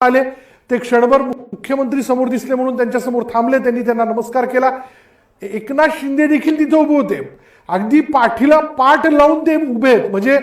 आले. ते क्षणभर मुख्यमंत्री समोर दिसले म्हणून त्यांच्यासमोर थांबले. त्यांनी त्यांना नमस्कार केला. एकनाथ शिंदे देखील तिथे उभे होते. अगदी पाठीला पाठ लावून ते उभे आहेत. म्हणजे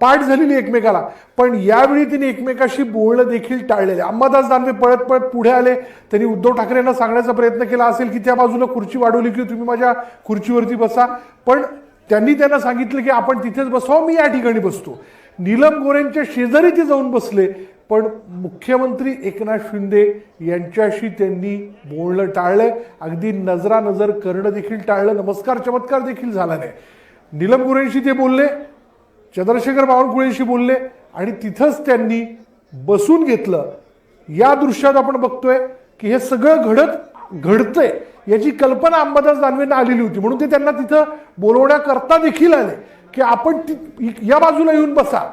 पाठ झालेली एकमेकाला. पण यावेळी त्यांनी एकमेकाशी बोलणं देखील टाळलेले अंबादास दानवे पळत पळत पुढे आले. त्यांनी उद्धव ठाकरेंना सांगण्याचा प्रयत्न केला असेल की त्या बाजूला खुर्ची वाढवली की तुम्ही माझ्या खुर्चीवरती बसा. पण त्यांनी त्यांना सांगितलं की आपण तिथेच बसावं मी या ठिकाणी बसतो. नीलम गोरेंच्या शेजारी ते जाऊन बसले. पण मुख्यमंत्री एकनाथ शिंदे यांच्याशी त्यांनी बोलणं टाळलं अगदी नजरा नजर करणं देखील टाळलं. नमस्कार चमत्कार देखील झाला नाही. नीलम गुरेंशी ते बोलले चंद्रशेखर बावनकुळेशी बोलले आणि तिथंच त्यांनी बसून घेतलं. या दृश्यात आपण बघतोय की हे सगळं घडत घडतंय याची कल्पना अंबादास दानवेंना आलेली होती. म्हणून ते त्यांना तिथं बोलवण्याकरता देखील आले की आपण ती या बाजूला येऊन बसा.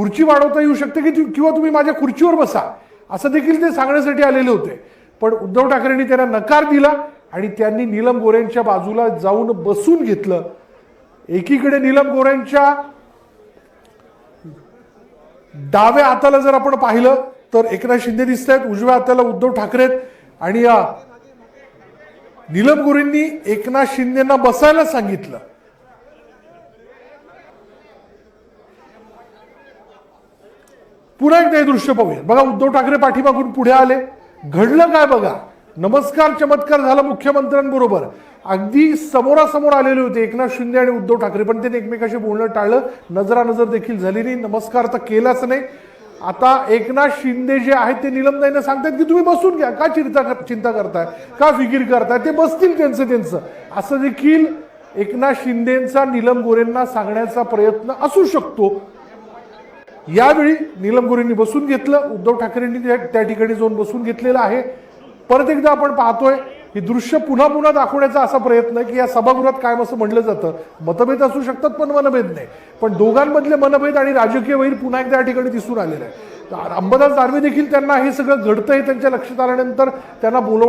खुर्ची वाढवता येऊ शकते की किंवा तुम्ही माझ्या खुर्चीवर बसा? असं देखील ते सांगण्यासाठी आलेले होते. पण उद्धव ठाकरेंनी त्यांना नकार दिला आणि त्यांनी नीलम गोरेंच्या बाजूला जाऊन बसून घेतलं. एकीकडे नीलम गोऱ्यांच्या डाव्या हाताला जर आपण पाहिलं तर एकनाथ शिंदे दिसत आहेत उजव्या हाताला उद्धव ठाकरे आहेत आणि नीलम गोरेंनी एकनाथ शिंदेना बसायला सांगितलं. पुन्हा एकदा हे दृश्य पाहूया बघा उद्धव ठाकरे पाठीमागून पुढे आले. घडलं काय बघा? नमस्कार चमत्कार झाला मुख्यमंत्र्यांबरोबर. अगदी समोरासमोर आलेले होते एकनाथ शिंदे आणि उद्धव ठाकरे पण त्यांनी एकमेकाशी बोलणं टाळलं. नजरा नजर देखील झाली नाही. नमस्कार तर केलाच नाही. आता एकनाथ शिंदे जे आहेत ते निलमदाईनं सांगतात की तुम्ही बसून घ्या. का चिंता कर- चिंता करताय? का फिकीर करताय? ते बसतील त्यांचं त्यांचं. असं देखील एकनाथ शिंदेचा निलम गोरेंना सांगण्याचा प्रयत्न असू शकतो. यावेळी नीलम गोरेंनी बसून घेतलं उद्धव ठाकरेंनी त्या- ठिकाणी जाऊन बसून घेतलेलं आहे. परत एकदा आपण पाहतोय हे दृश्य पुन्हा पुन्हा दाखवण्याचा असा प्रयत्न आहे की या सभागृहात कायम असं म्हटलं जातं. मतभेद असू शकतात पण मनभेद नाही. पण दोघांमधले मनभेद आणि राजकीय वैर पुन्हा एकदा या ठिकाणी दिसून आलेलं आहे. तर अंबादास दानवे देखील त्यांना हे सगळं घडतंय त्यांच्या लक्षात आल्यानंतर त्यांना बोलवणं